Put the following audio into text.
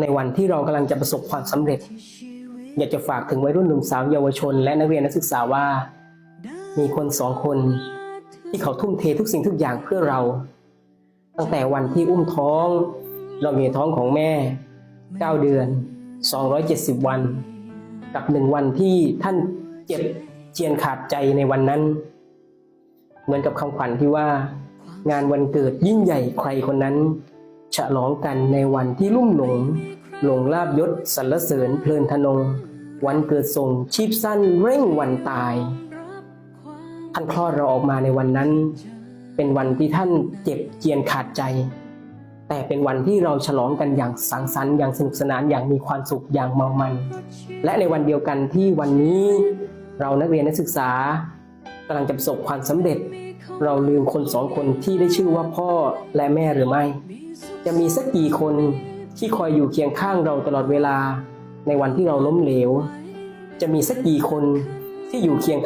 ในวันที่เรากำลังจะประสบความสำเร็จ อยากจะฝากถึงวัยรุ่นหนุ่มสาวเยาวชน และนักเรียนนักศึกษาว่า มีคนสองคน ที่เขาทุ่มเททุกสิ่งทุกอย่างเพื่อเรา ตั้งแต่วันที่อุ้มท้อง เราอยู่ในท้องของแม่ 9 เดือน 270 วัน กับหนึ่งวันที่ท่านเจ็บเจียนขาดใจในวันนั้น เหมือนกับคำขวัญที่ว่า งานวันเกิดยิ่งใหญ่ใครคนนั้น ฉลองกันในวันที่ลุ่มหลง หลงลาบยศสรรเสริญเพลินทนง วันเกิดส่งชีพสั้นเร่งวันตายท่านคลอดเราออกมาในวันนั้น เป็นวันที่ท่านเจ็บเจียนขาดใจ แต่เป็นวันที่เราฉลองกันอย่างสังสรรค์อย่างสนุกสนานอย่างมีความสุขอย่างเมามัน และในวันเดียวกันที่วันนี้ เรานักเรียนนักศึกษากำลังจะประสบความสำเร็จ เราลืมคนสองคนที่ได้ชื่อว่าพ่อและแม่หรือไม่ จะมีสักกี่คนที่คอยอยู่เคียงข้างเราตลอดเวลาในวันที่เราล้มเหลว จะมีสักกี่คนที่อยู่เคียงข้าง